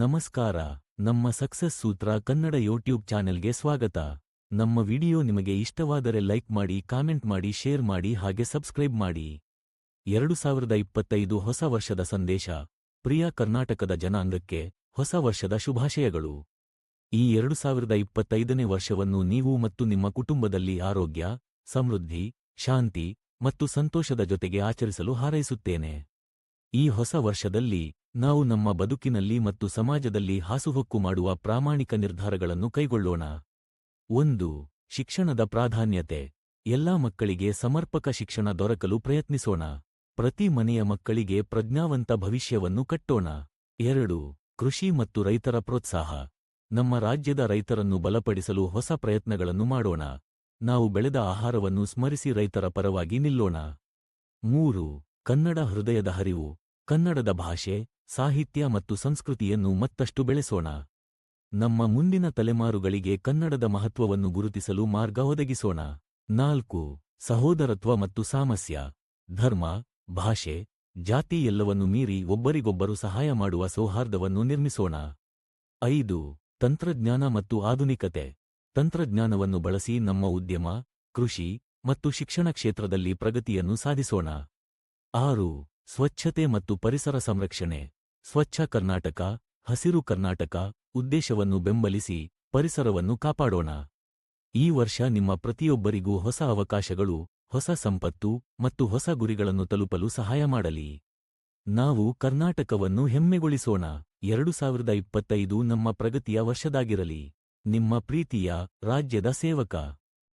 ನಮಸ್ಕಾರ, ನಮ್ಮ ಸಕ್ಸಸ್ ಸೂತ್ರ ಕನ್ನಡ ಯೂಟ್ಯೂಬ್ ಚಾನೆಲ್ಗೆ ಸ್ವಾಗತ. ನಮ್ಮ ವಿಡಿಯೋ ನಿಮಗೆ ಇಷ್ಟವಾದರೆ ಲೈಕ್ ಮಾಡಿ, ಕಾಮೆಂಟ್ ಮಾಡಿ, ಶೇರ್ ಮಾಡಿ ಹಾಗೆ ಸಬ್ಸ್ಕ್ರೈಬ್ ಮಾಡಿ. ಎರಡು ಸಾವಿರದ ಇಪ್ಪತ್ತೈದು ಹೊಸ ವರ್ಷದ ಸಂದೇಶ, ಪ್ರಿಯ ಕರ್ನಾಟಕದ ಜನಾಂಗಕ್ಕೆ ಹೊಸ ವರ್ಷದ ಶುಭಾಶಯಗಳು. ಈ ಎರಡು ಸಾವಿರದ ಇಪ್ಪತ್ತೈದನೇ ವರ್ಷವನ್ನು ನೀವು ಮತ್ತು ನಿಮ್ಮ ಕುಟುಂಬದಲ್ಲಿ ಆರೋಗ್ಯ, ಸಮೃದ್ಧಿ, ಶಾಂತಿ ಮತ್ತು ಸಂತೋಷದ ಜೊತೆಗೆ ಆಚರಿಸಲು ಹಾರೈಸುತ್ತೇನೆ. ಈ ಹೊಸ ವರ್ಷದಲ್ಲಿ ನಾವು ನಮ್ಮ ಬದುಕಿನಲ್ಲಿ ಮತ್ತು ಸಮಾಜದಲ್ಲಿ ಹಾಸುಹೊಕ್ಕು ಮಾಡುವ ಪ್ರಾಮಾಣಿಕ ನಿರ್ಧಾರಗಳನ್ನು ಕೈಗೊಳ್ಳೋಣ. ಒಂದು, ಶಿಕ್ಷಣದ ಪ್ರಾಧಾನ್ಯತೆ. ಎಲ್ಲಾ ಮಕ್ಕಳಿಗೆ ಸಮರ್ಪಕ ಶಿಕ್ಷಣ ದೊರಕಲು ಪ್ರಯತ್ನಿಸೋಣ. ಪ್ರತಿ ಮನೆಯ ಮಕ್ಕಳಿಗೆ ಪ್ರಜ್ಞಾವಂತ ಭವಿಷ್ಯವನ್ನು ಕಟ್ಟೋಣ. ಎರಡು, ಕೃಷಿ ಮತ್ತು ರೈತರ ಪ್ರೋತ್ಸಾಹ. ನಮ್ಮ ರಾಜ್ಯದ ರೈತರನ್ನು ಬಲಪಡಿಸಲು ಹೊಸ ಪ್ರಯತ್ನಗಳನ್ನು ಮಾಡೋಣ. ನಾವು ಬೆಳೆದ ಆಹಾರವನ್ನು ಸ್ಮರಿಸಿ ರೈತರ ಪರವಾಗಿ ನಿಲ್ಲೋಣ. ಮೂರು, ಕನ್ನಡ ಹೃದಯದ ಹರಿವು. ಕನ್ನಡದ ಭಾಷೆ, ಸಾಹಿತ್ಯ ಮತ್ತು ಸಂಸ್ಕೃತಿಯನ್ನು ಮತ್ತಷ್ಟು ಬೆಳೆಸೋಣ. ನಮ್ಮ ಮುಂದಿನ ತಲೆಮಾರುಗಳಿಗೆ ಕನ್ನಡದ ಮಹತ್ವವನ್ನು ಗುರುತಿಸಲು ಮಾರ್ಗ ಒದಗಿಸೋಣ. ನಾಲ್ಕು, ಸಹೋದರತ್ವ ಮತ್ತು ಸಾಮಸ್ಯ. ಧರ್ಮ, ಭಾಷೆ, ಜಾತಿ ಎಲ್ಲವನ್ನು ಮೀರಿ ಒಬ್ಬರಿಗೊಬ್ಬರು ಸಹಾಯ ಮಾಡುವ ಸೌಹಾರ್ದವನ್ನು ನಿರ್ಮಿಸೋಣ. ಐದು, ತಂತ್ರಜ್ಞಾನ ಮತ್ತು ಆಧುನಿಕತೆ. ತಂತ್ರಜ್ಞಾನವನ್ನು ಬಳಸಿ ನಮ್ಮ ಉದ್ಯಮ, ಕೃಷಿ ಮತ್ತು ಶಿಕ್ಷಣ ಕ್ಷೇತ್ರದಲ್ಲಿ ಪ್ರಗತಿಯನ್ನು ಸಾಧಿಸೋಣ. ಆರು ಸ್ವಚ್ಛತೆ ಮತ್ತು ಪರಿಸರ ಸಂರಕ್ಷಣೆ, ಸ್ವಚ್ಛ ಕರ್ನಾಟಕ, ಹಸಿರು ಕರ್ನಾಟಕ ಉದ್ದೇಶವನ್ನು ಬೆಂಬಲಿಸಿ ಪರಿಸರವನ್ನು ಕಾಪಾಡೋಣ. ಈ ವರ್ಷ ನಿಮ್ಮ ಪ್ರತಿಯೊಬ್ಬರಿಗೂ ಹೊಸ ಅವಕಾಶಗಳು, ಹೊಸ ಸಂಪತ್ತು ಮತ್ತು ಹೊಸ ಗುರಿಗಳನ್ನು ತಲುಪಲು ಸಹಾಯ ಮಾಡಲಿ. ನಾವು ಕರ್ನಾಟಕವನ್ನು ಹೆಮ್ಮೆಗೊಳಿಸೋಣ. ಎರಡು ಸಾವಿರದ ಇಪ್ಪತ್ತೈದು ನಮ್ಮ ಪ್ರಗತಿಯ ವರ್ಷದಾಗಿರಲಿ. ನಿಮ್ಮ ಪ್ರೀತಿಯ ರಾಜ್ಯದ ಸೇವಕ.